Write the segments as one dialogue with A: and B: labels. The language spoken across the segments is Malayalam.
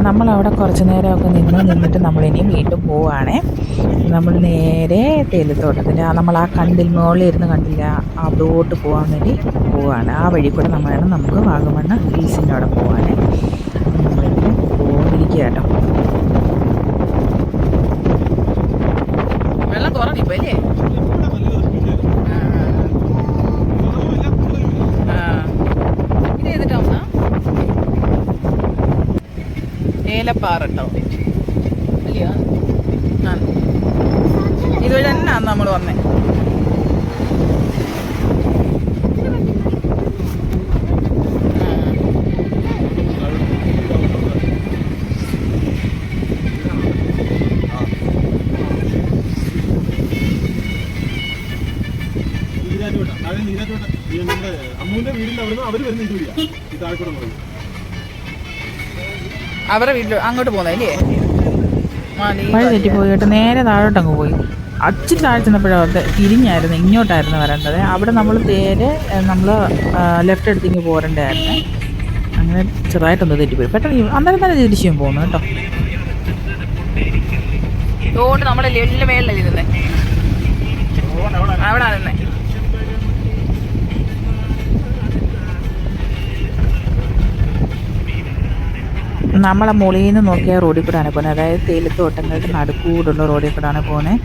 A: നമ്മളവിടെ കുറച്ച് നേരമൊക്കെ നിന്ന് നിന്നിട്ട് നമ്മളിനിയും വീണ്ടും പോവുകയാണേ നമ്മൾ നേരെ തേയിലത്തോട്ടത്തിന്റെ നമ്മൾ ആ കണ്ടിൽ മുകളിൽ ഇരുന്ന് കണ്ടില്ല അവിടോട്ട് പോകാൻ വേണ്ടി പോവുകയാണ് ആ വഴി കൂടെ നമ്മൾ നമുക്ക് വാഗമണ്ണ ഹിൽസിന്റെ അവിടെ പോകാനേ നമ്മളിങ്ങനെ പോകാനിരിക്കുക കേട്ടോ വെള്ളം കുറഞ്ഞിപ്പോ അല്ലേ ഇത് ഏത് ടൗണാ ഏലപ്പാറ കേട്ടോ ഇതുവഴി തന്നെയാണ് നമ്മൾ വന്നേ.
B: അമ്മൂന്റെ വീടിന്റെ അവിടുന്ന് അവർ വരുന്ന ഇതുവഴിയാ. ഈ താഴെക്കൂടെ പോയി.
A: അവരുടെ വീട്ടിൽ അങ്ങോട്ട് പോകുന്നല്ലേ വഴി തെറ്റിപ്പോയി കേട്ടോ നേരെ താഴോട്ട് അങ്ങ് പോയി. അച്ചിരി താഴെ ചെന്നപ്പോഴത്തെ തിരിഞ്ഞായിരുന്നു ഇങ്ങോട്ടായിരുന്നു വരേണ്ടത്. അവിടെ നമ്മൾ നേരെ നമ്മൾ ലെഫ്റ്റ് എടുത്തിങ്ങ് പോരണ്ടായിരുന്നു. അങ്ങനെ ചെറുതായിട്ടൊന്ന് തെറ്റിപ്പോയി. പെട്ടെന്ന് അന്നേരം തന്നെ തിരിച്ചും പോകുന്നു കേട്ടോ. അതുകൊണ്ട് നമ്മളല്ലേ എല്ലാം മേളിലല്ലേ ഇരുന്നേ. അവിടെ നിന്നേ. നമ്മളെ മുകളിൽ നിന്ന് നോക്കിയാൽ റോഡിൽ കൂടെയാണ് പോകുന്നത്. അതായത് തേയിലത്തോട്ടങ്ങളുടെ നടുക്കൂടുള്ള റോഡിൽ കൂടെയാണ് പോകുന്നത്.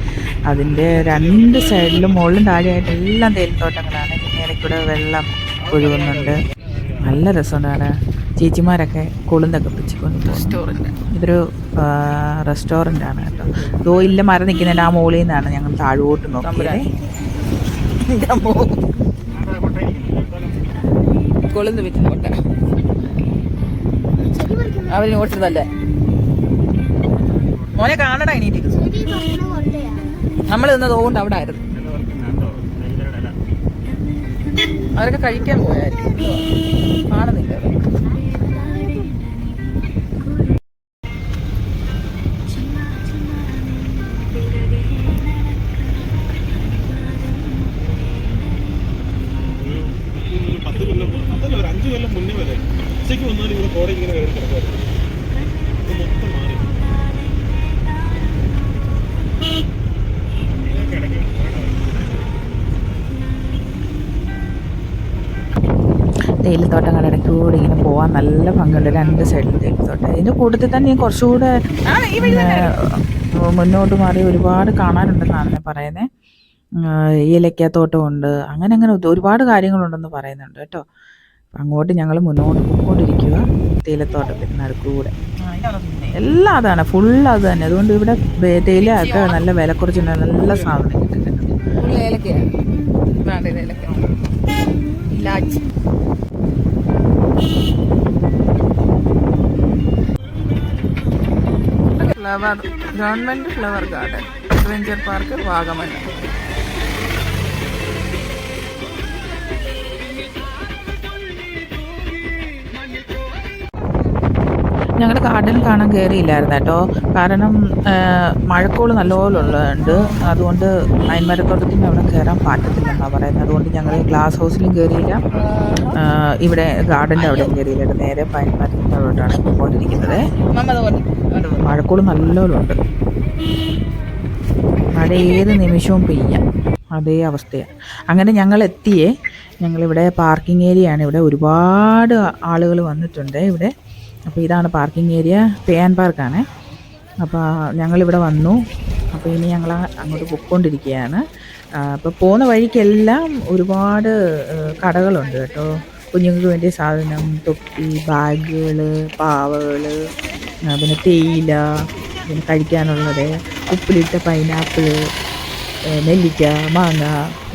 A: അതിന്റെ രണ്ട് സൈഡിലും മുകളിലും താഴെയായിട്ട് എല്ലാം തേയിലത്തോട്ടങ്ങളാണ്. പിന്നെ ഇടയ്ക്കൂടെ വെള്ളം ഒഴുകുന്നുണ്ട്. നല്ല രസമുണ്ടാണ് ചേച്ചിമാരൊക്കെ കൊളുന്തൊക്കെ പിടിച്ചുകൊണ്ട് റെസ്റ്റോറന്റ് ഇതൊരു റെസ്റ്റോറന്റ് ആണ് കേട്ടോ. ഇതോ ഇല്ല മരം നിൽക്കുന്നതിന്റെ ആ മുകളിൽ നിന്നാണ് ഞങ്ങൾ താഴോട്ട് നോക്കുന്നത് കൊളുന്ത് വെച്ച് അവർ നോട്ടിരുന്നല്ലേ മോനെ കാണടാ ഇനിയിട്ട് നമ്മൾ നിന്നത് അതുകൊണ്ട് അവിടെ ആയിരുന്നു. അവരൊക്കെ കഴിക്കാൻ പോയായിരുന്നു. കാണുന്നില്ല തേയിലത്തോട്ടങ്ങളുടെ ഇടയ്ക്ക് കൂടി ഇങ്ങനെ പോകാൻ നല്ല ഭംഗിയുണ്ട്. രണ്ട് സൈഡിലും തേയിലത്തോട്ടം. ഇതിന്റെ കൂട്ടത്തിൽ തന്നെ ഞാൻ കുറച്ചുകൂടെ മുന്നോട്ട് മാറി ഒരുപാട് കാണാനുണ്ടെന്നാണ് ഞാൻ പറയുന്നത് ഏലക്കാത്തോട്ടമുണ്ട് അങ്ങനെ അങ്ങനെ ഒരുപാട് കാര്യങ്ങളുണ്ടെന്ന് പറയുന്നുണ്ട് കേട്ടോ. അങ്ങോട്ട് ഞങ്ങൾ മുന്നോട്ട് പോയിക്കൊണ്ടിരിക്കുക തേയിലത്തോട്ടത്തിന് നടുക്കൂടെ എല്ലാം അതാണ്. ഫുൾ അത് തന്നെ. അതുകൊണ്ട് ഇവിടെ തേയില ഒക്കെ നല്ല വില കുറച്ചുണ്ട് നല്ല സാധനം. കിട്ടുന്നുണ്ട് flower government flower garden adventure park Vagamon ഞങ്ങൾ ഗാർഡൻ കാണാൻ കയറിയില്ലായിരുന്നു കേട്ടോ. കാരണം മഴക്കോൾ നല്ലപോലെ ഉള്ളതുണ്ട് അതുകൊണ്ട് അയൻമരത്തോട്ടത്തിന്റെ അവിടെ കയറാൻ പറ്റത്തില്ലെന്നാണ് പറയുന്നത്. അതുകൊണ്ട് ഞങ്ങൾ ഗ്ലാസ് ഹൗസിലും കയറിയില്ല ഇവിടെ ഗാർഡന്റെ അവിടെയും കയറിയില്ല നേരെ പൈൻമരത്തിന്റെ അവിടോട്ടാണ് പോയിക്കൊണ്ടിരിക്കുന്നത്. മഴക്കോൾ നല്ലപോലെ ഉണ്ട് മഴ ഏത് നിമിഷവും പെയ്യാം. അതേ അവസ്ഥയാണ്. അങ്ങനെ ഞങ്ങൾ എത്തിയേ ഞങ്ങളിവിടെ പാർക്കിംഗ് ഏരിയയാണ് ഇവിടെ ഒരുപാട് ആളുകൾ വന്നിട്ടുണ്ട്. ഇവിടെ അപ്പോൾ ഇതാണ് പാർക്കിംഗ് ഏരിയ പേ ആൻഡ് പാർക്കാണ്. അപ്പോൾ ഞങ്ങളിവിടെ വന്നു. അപ്പോൾ ഇനി ഞങ്ങൾ അങ്ങോട്ട് പൊയ്ക്കൊണ്ടിരിക്കുകയാണ്. അപ്പോൾ പോകുന്ന വഴിക്കെല്ലാം ഒരുപാട് കടകളുണ്ട് കേട്ടോ. കുഞ്ഞുങ്ങൾക്ക് വേണ്ടിയ സാധനം തൊപ്പി ബാഗുകൾ പാവകൾ പിന്നെ തേയില പിന്നെ കഴിക്കാനുള്ളത് ഉപ്പിലിട്ട പൈനാപ്പിൾ നെല്ലിക്ക മാങ്ങ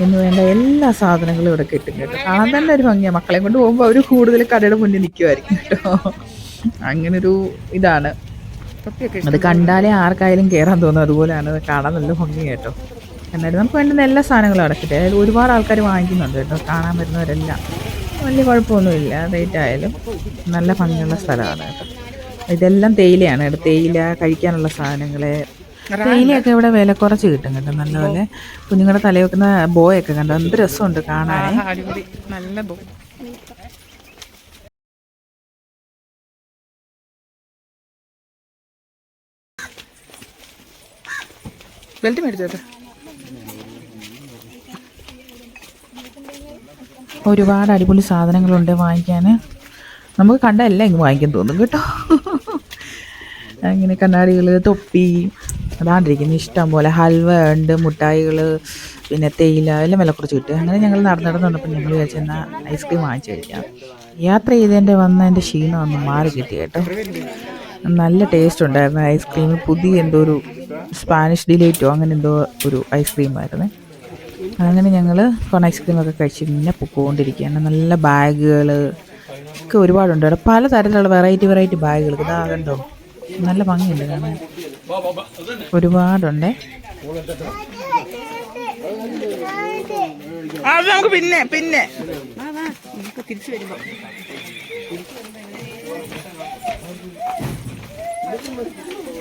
A: എന്ന് വേണ്ട എല്ലാ സാധനങ്ങളും ഇവിടെ കിട്ടും കേട്ടോ. കാണാൻ തന്നെ ഒരു ഭംഗിയാണ് മക്കളെ കൊണ്ട് പോകുമ്പോൾ അവർ കൂടുതൽ കടയുടെ മുന്നിൽ നിൽക്കുമായിരിക്കും കേട്ടോ. അങ്ങനൊരു ഇതാണ്. അത് കണ്ടാലേ ആർക്കായാലും കയറാൻ തോന്നും. അതുപോലെയാണ് അത് കാണാൻ നല്ല ഭംഗി കേട്ടോ. എന്നാലും നമുക്ക് വേണ്ടുന്ന എല്ലാ സാധനങ്ങളും അടക്കട്ടെ അതായത് ഒരുപാട് ആൾക്കാർ വാങ്ങിക്കുന്നുണ്ട് കേട്ടോ. കാണാൻ വരുന്നവരെല്ലാം. വലിയ കുഴപ്പമൊന്നുമില്ല. റേറ്റ് ആയാലും നല്ല ഭംഗിയുള്ള സ്ഥലമാണ് കേട്ടോ. ഇതെല്ലാം തേയിലയാണ്. കേട്ടോ തേയില കഴിക്കാനുള്ള സാധനങ്ങൾ തേയിലയൊക്കെ ഇവിടെ വില കുറച്ച് കിട്ടും കേട്ടോ. നല്ലപോലെ. കുഞ്ഞുങ്ങളുടെ തലയിൽ വെക്കുന്ന ബോയൊക്കെ കണ്ടോ? എന്ത് രസമുണ്ട് കാണാൻ.
C: നല്ല നല്ല
A: ബെൽറ്റ് മേടിച്ചോട്ടെ ഒരുപാട് അടിപൊളി സാധനങ്ങളുണ്ട് വാങ്ങിക്കാൻ നമുക്ക് കണ്ട എല്ലാം ഇങ്ങ് വാങ്ങിക്കാൻ തോന്നും കേട്ടോ. അങ്ങനെ കണ്ണാടികൾ തൊപ്പി അതാണ്ടിരിക്കുന്നു. ഇഷ്ടം പോലെ ഹൽവ ഉണ്ട് മുട്ടായികൾ പിന്നെ തേയില എല്ലാം വില കുറച്ച് കിട്ടും. അങ്ങനെ ഞങ്ങൾ നടന്നു നടന്ന് വന്നപ്പോൾ ഞങ്ങൾ വിചാരിച്ചു എന്നാൽ ഐസ്ക്രീം വാങ്ങിച്ചു കഴിക്കാം. യാത്ര ചെയ്തതിന്റെ വന്ന എന്റെ ക്ഷീണം ഒന്ന് മാറി കിട്ടി കേട്ടോ. നല്ല ടേസ്റ്റ് ഉണ്ടായിരുന്നു. ഐസ്ക്രീം പുതിയ എന്തോ ഒരു സ്പാനിഷ് ഡിലേറ്റോ അങ്ങനെ എന്തോ ഒരു ഐസ്ക്രീം ആയിരുന്നു. അങ്ങനെ ഞങ്ങൾ കോൺ ഐസ്ക്രീമൊക്കെ കഴിച്ച് പിന്നെ പൊക്കോണ്ടിരിക്കുകയാണ് നല്ല ബാഗുകൾ ഒക്കെ ഒരുപാടുണ്ട്. അവിടെ പല തരത്തിലുള്ള വെറൈറ്റി വെറൈറ്റി ബാഗുകൾ ഇതാ കണ്ടോ? നല്ല ഭംഗിയുണ്ട് കാണാൻ. ഒരുപാടുണ്ട്. അത് നമുക്ക് പിന്നെ പിന്നെ. തിരിച്ചു വരുമ്പോ.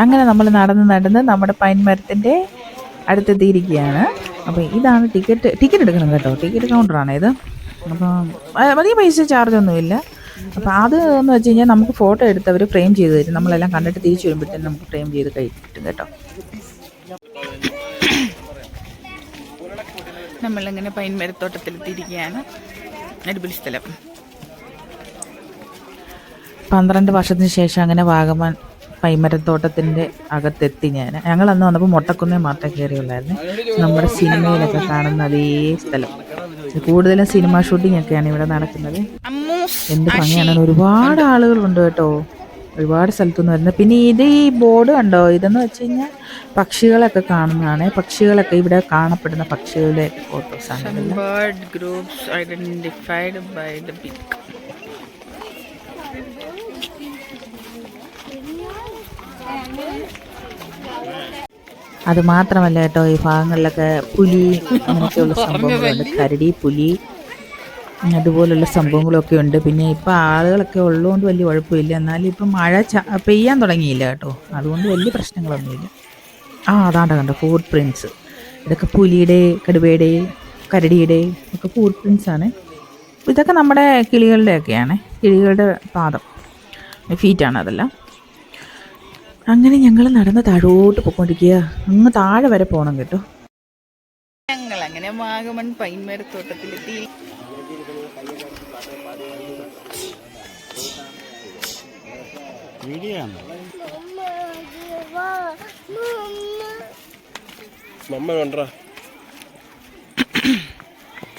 A: അങ്ങനെ നമ്മൾ നടന്ന് നടന്ന് നമ്മുടെ പൈൻ മരത്തിന്റെ അടുത്തെത്തിയിരിക്കുകയാണ് അപ്പോൾ ഇതാണ് ടിക്കറ്റ് ടിക്കറ്റ് എടുക്കണം കേട്ടോ. ടിക്കറ്റ് കൗണ്ടറാണ് ഇത്. അപ്പോൾ അധികം പൈസ ചാർജ് ഒന്നുമില്ല അപ്പോൾ അത് എന്ന് വെച്ച് കഴിഞ്ഞാൽ നമുക്ക് ഫോട്ടോ എടുത്ത് അവർ ഫ്രെയിം ചെയ്ത് തരും. നമ്മളെല്ലാം കണ്ടിട്ട് തിരിച്ചു വരുമ്പോഴത്തേനും നമുക്ക് ഫ്രെയിം ചെയ്ത് കൈ കിട്ടും കേട്ടോ. നമ്മളിങ്ങനെ പൈൻ മരത്തോട്ടത്തിലെത്തിയിരിക്കുകയാണ് അടിപൊളി സ്ഥലം. പന്ത്രണ്ട് വർഷത്തിന് ശേഷം അങ്ങനെ വാഗമൺ പൈമരത്തോട്ടത്തിന്റെ അകത്തെത്തി ഞാൻ ഞങ്ങൾ അന്ന് വന്നപ്പോൾ മുട്ടക്കുന്നേ മാത്രമേ കയറിയുള്ളായിരുന്നു നമ്മുടെ സിനിമയിലൊക്കെ കാണുന്ന അതേ സ്ഥലം. കൂടുതലും സിനിമ ഷൂട്ടിംഗ് ഒക്കെയാണ് ഇവിടെ നടക്കുന്നത്. എന്ത് ഭംഗിയാണ്. ഒരുപാട് ആളുകളുണ്ട് കേട്ടോ. ഒരുപാട് സ്ഥലത്തുനിന്ന് വരുന്നത്. പിന്നെ ഇത് ഈ ബോർഡ് കണ്ടോ? ഇതെന്ന് വെച്ച് കഴിഞ്ഞാൽ പക്ഷികളൊക്കെ കാണുന്നതാണ്. പക്ഷികളൊക്കെ ഇവിടെ കാണപ്പെടുന്ന പക്ഷികളുടെ ഫോട്ടോസാണ്
C: bird groups identified by the beak.
A: അത് മാത്രമല്ല കേട്ടോ ഈ ഭാഗങ്ങളിലൊക്കെ പുലി അങ്ങനെയൊക്കെയുള്ള സംഭവങ്ങളുണ്ട്. കരടി പുലി അതുപോലുള്ള സംഭവങ്ങളൊക്കെ ഉണ്ട്. പിന്നെ ഇപ്പം ആളുകളൊക്കെ ഉള്ളതുകൊണ്ട് വലിയ കുഴപ്പമില്ല. എന്നാലും ഇപ്പം മഴ പെയ്യാൻ തുടങ്ങിയില്ല കേട്ടോ. അതുകൊണ്ട് വലിയ പ്രശ്നങ്ങളൊന്നുമില്ല. ആ അതാണ്ട് കണ്ടോ ഫുട് പ്രിൻസ് ഇതൊക്കെ പുലിയുടെ കടുവയുടെ കരടിയുടെ ഒക്കെ ഫുട് പ്രിൻസ് ആണ്. ഇതൊക്കെ നമ്മുടെ കിളികളുടെയൊക്കെയാണ്. കിളികളുടെ പാദം ഫീറ്റാണ് അതെല്ലാം. അങ്ങനെ ഞങ്ങൾ നടന്ന് താഴോട്ട് പോയിക്കൊണ്ടിരിക്കുക അങ്ങ് താഴെ വരെ പോകണം കേട്ടോ.
C: ഞങ്ങൾ അങ്ങനെ വാഗമൺ പൈൻമരത്തോട്ടത്തിലെത്തി
B: മമ്മ കണ്ടാ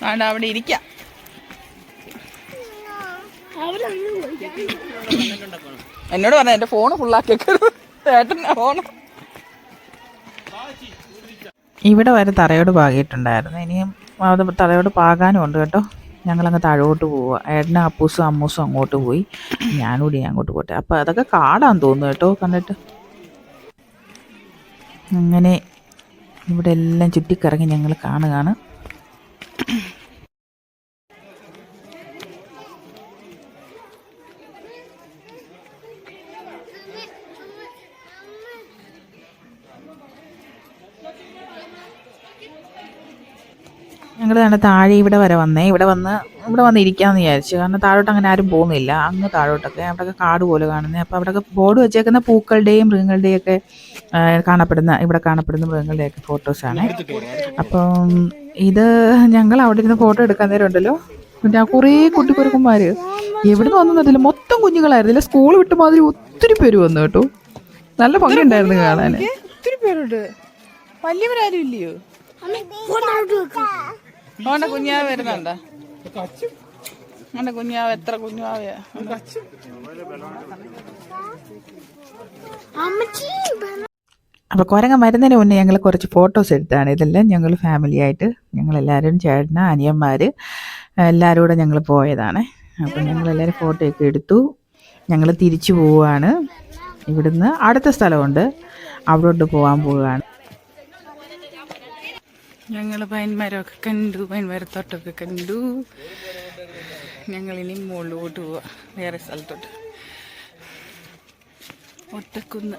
C: ആണ്ട് അവിടെ ഇരിക്കാം. എന്നോട് പറഞ്ഞ എന്റെ ഫോണ് ഫോണ്
A: ഇവിടെ വരെ തറയോട് പാകിയിട്ടുണ്ടായിരുന്നു. ഇനിയും അത് തറയോട് പാകാനും ഉണ്ട് കേട്ടോ. ഞങ്ങളങ്ങ് താഴോട്ട് പോവുക. ഏട്ടനും അപ്പൂസും അമ്മൂസും അങ്ങോട്ട് പോയി. ഞാനൂടി അങ്ങോട്ട് പോട്ടെ. അപ്പോൾ അതൊക്കെ കാടാൻ തോന്നുന്നു കേട്ടോ കണ്ടിട്ട്. അങ്ങനെ ഇവിടെ എല്ലാം ചുറ്റിക്കറങ്ങി ഞങ്ങൾ കാണുകയാണ്. തന്നെ താഴെ ഇവിടെ വരെ വന്നേ. ഇവിടെ വന്ന് ഇവിടെ വന്ന് ഇരിക്കാമെന്ന് വിചാരിച്ചു. കാരണം താഴോട്ട് അങ്ങനെ ആരും പോകുന്നില്ല. അങ്ങ് താഴോട്ടൊക്കെ. അവിടെയൊക്കെ കാട് പോലെ കാണുന്നത് അപ്പോൾ അവിടെയൊക്കെ ബോർഡ് വെച്ചേക്കുന്ന പൂക്കളുടെയും മൃഗങ്ങളുടെയും ഒക്കെ കാണപ്പെടുന്ന ഇവിടെ കാണപ്പെടുന്ന മൃഗങ്ങളുടെയൊക്കെ ഫോട്ടോസാണ് അപ്പം ഇത് ഞങ്ങൾ അവിടെ ഇരുന്ന് ഫോട്ടോ എടുക്കാൻ നേരം ഉണ്ടല്ലോ. പിന്നെ ആ കുറേ കുട്ടിക്കുറുക്കന്മാർ എവിടെ നിന്ന് വന്നതില്ല മൊത്തം കുഞ്ഞുങ്ങളായിരുന്നില്ല. സ്കൂൾ വിട്ട് മാതിരി ഒത്തിരി പേര് വന്നു കേട്ടോ. നല്ല ഭംഗിയുണ്ടായിരുന്നു കാണാൻ
C: ഒത്തിരി പേരുണ്ട്. വലിയവരാരും ഇല്ലയോ? അവന്റെ കുഞ്ഞാവ് വരുന്നുണ്ടോ. അവന്റെ കുഞ്ഞാവ് എത്ര കുഞ്ഞാവയാ?
A: അപ്പോൾ കൊരങ്ങ മരുന്നതിന് മുന്നേ ഞങ്ങൾ കുറച്ച് ഫോട്ടോസ് എടുത്താണ്. ഇതെല്ലാം ഞങ്ങൾ ഫാമിലി ആയിട്ട് ഞങ്ങളെല്ലാവരും ചേട്ടന അനിയന്മാർ എല്ലാവരും കൂടെ ഞങ്ങൾ പോയതാണ്. അപ്പം ഞങ്ങളെല്ലാവരും ഫോട്ടോയൊക്കെ എടുത്തു. ഞങ്ങൾ തിരിച്ചു പോവുകയാണ് ഇവിടുന്ന് അടുത്ത സ്ഥലമുണ്ട്. അവിടോട്ട് പോകാൻ പോവുകയാണ്
C: ഞങ്ങൾ പൈൻമരമൊക്കെ കണ്ടു പൈൻമരത്തോട്ടമൊക്കെ കണ്ടു. ഞങ്ങളിനി മുകളിലോട്ട് പോവാ വേറെ സ്ഥലത്തോട്ട്. ഒറ്റക്കുന്ന്.